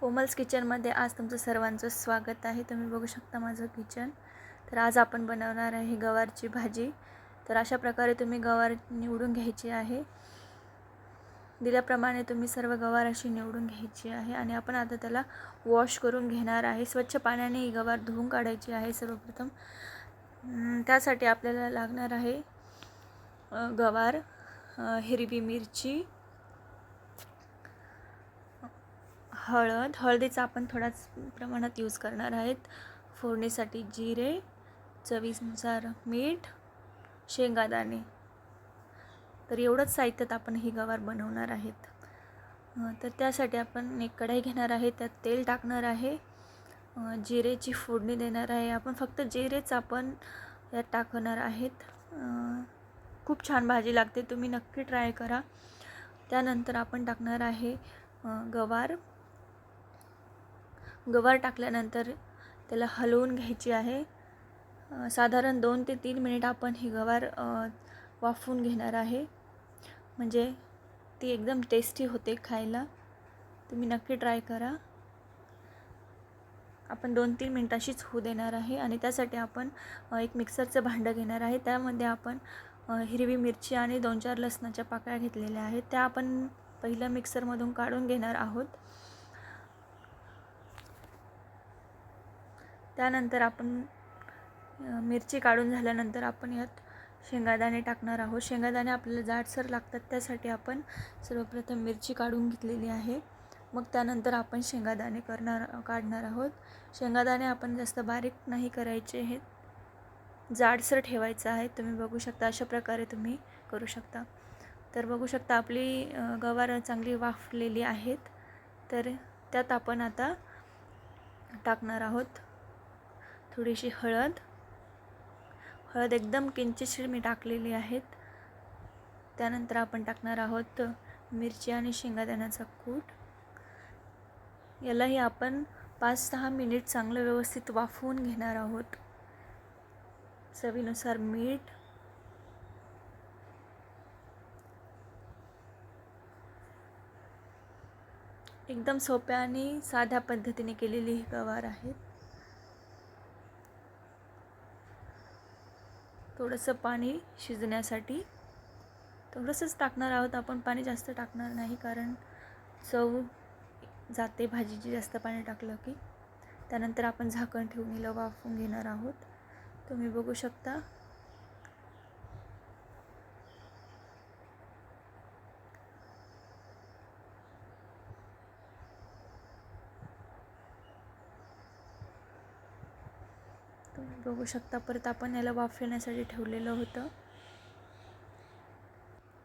कोमल्स किचनमध्ये आज तुमचं सर्वांचं स्वागत आहे. तुम्ही बघू शकता माझं किचन. तर आज आपण बनवणार आहे गवारची भाजी. तर अशा प्रकारे तुम्ही गवार निवडून घ्यायची आहे. दिल्याप्रमाणे तुम्ही सर्व गवार अशी निवडून घ्यायची आहे आणि आपण आता त्याला वॉश करून घेणार आहे. स्वच्छ पाण्याने ही गवार धुवून काढायची आहे सर्वप्रथम. त्यासाठी आपल्याला लागणार आहे गवार हिरवी मिरची हळद हळदीचा आपण थोड्याच प्रमाणात यूज करणार आहेत. फोडणीसाठी जिरे चवीनुसार मीठ शेंगादाणे. तर एवढंच साहित्यात आपण ही गवार बनवणार आहेत. तर त्यासाठी आपण एक कढाई घेणार आहे त्यात तेल टाकणार आहे. जिरेची फोडणी देणार आहे. आपण फक्त जिरेच आपण यात टाकणार आहेत. खूप छान भाजी लागते तुम्ही नक्की ट्राय करा. त्यानंतर आपण टाकणार आहे गवार. गवार टाकल्यानंतर त्याला हलवून घ्यायची आहे. साधारण दोन ते तीन मिनिट आपण ही गवार वाफवून घेणार आहे. म्हणजे ती एकदम टेस्टी होते खायला. तुम्ही नक्की ट्राय करा. आपण दोन तीन मिनटाशीच होऊ देणार आहे आणि त्यासाठी आपण एक मिक्सरचं भांडं घेणार आहे. त्यामध्ये आपण हिरवी मिरची आणि दोन चार लसणाच्या पाकळ्या घेतलेल्या आहेत. त्या आपण पहिलं मिक्सरमधून काढून घेणार आहोत. त्यानंतर आपण मिरची काढून झाल्यानंतर आपण यात शेंगादाणे टाकणार आहोत. शेंगादाणे आपल्याला जाडसर लागतात त्यासाठी आपण सर्वप्रथम मिरची काढून घेतलेली आहे. मग त्यानंतर आपण शेंगादाणे करणार काढणार आहोत. शेंगादाणे आपण जास्त बारीक नाही करायचे हे जाडसर ठेवायचं आहे. तुम्ही बघू शकता अशा प्रकारे तुम्ही करू शकता. तर बघू शकता आपली गवार चांगली वाफलेली आहेत. तर त्यात आपण आता टाकणार आहोत. थोडीशी हळद. हळद एकदम किंचितशीर मी टाकलेली आहेत. त्यानंतर आपण टाकणार आहोत मिरची आणि शेंगादाण्याचा कूट. यालाही आपण पाच सहा मिनिट चांगलं व्यवस्थित वाफवून घेणार आहोत. चवीनुसार मीठ. एकदम सोप्या आणि साध्या पद्धतीने केलेली ही गवार आहेत. थोडंसं पाणी शिजण्यासाठी. थोडंसंच टाकणार आहोत आपण पाणी जास्त टाकणार नाही कारण चव जाते भाजीची जास्त पाणी टाकलं की. त्यानंतर आपण झाकण ठेवून हिला वाफून घेणार आहोत. तुम्ही बघू शकता. तुम्ही बघू शकता. परत आपण याला वाफवण्यासाठी ठेवलेलं होतं.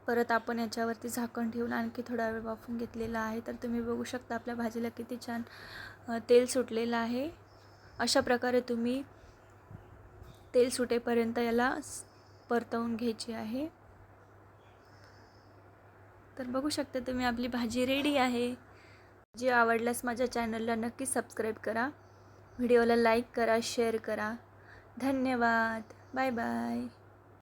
परत आपण याच्यावरती झाकण ठेवून आणखी थोडा वेळ वाफून घेतलेला आहे. तर तुम्ही बघू शकता आपल्या भाजीला किती छान तेल सुटलेलं आहे. अशा प्रकारे तुम्ही तेल सुटेपर्यंत याला परतवून घ्यायची आहे. तर बघू शकता तुम्ही आपली भाजी रेडी आहे. जी आवडल्यास माझ्या चॅनलला नक्की सबस्क्राईब करा. व्हिडिओला लाईक करा शेअर करा. धन्यवाद. Bye bye.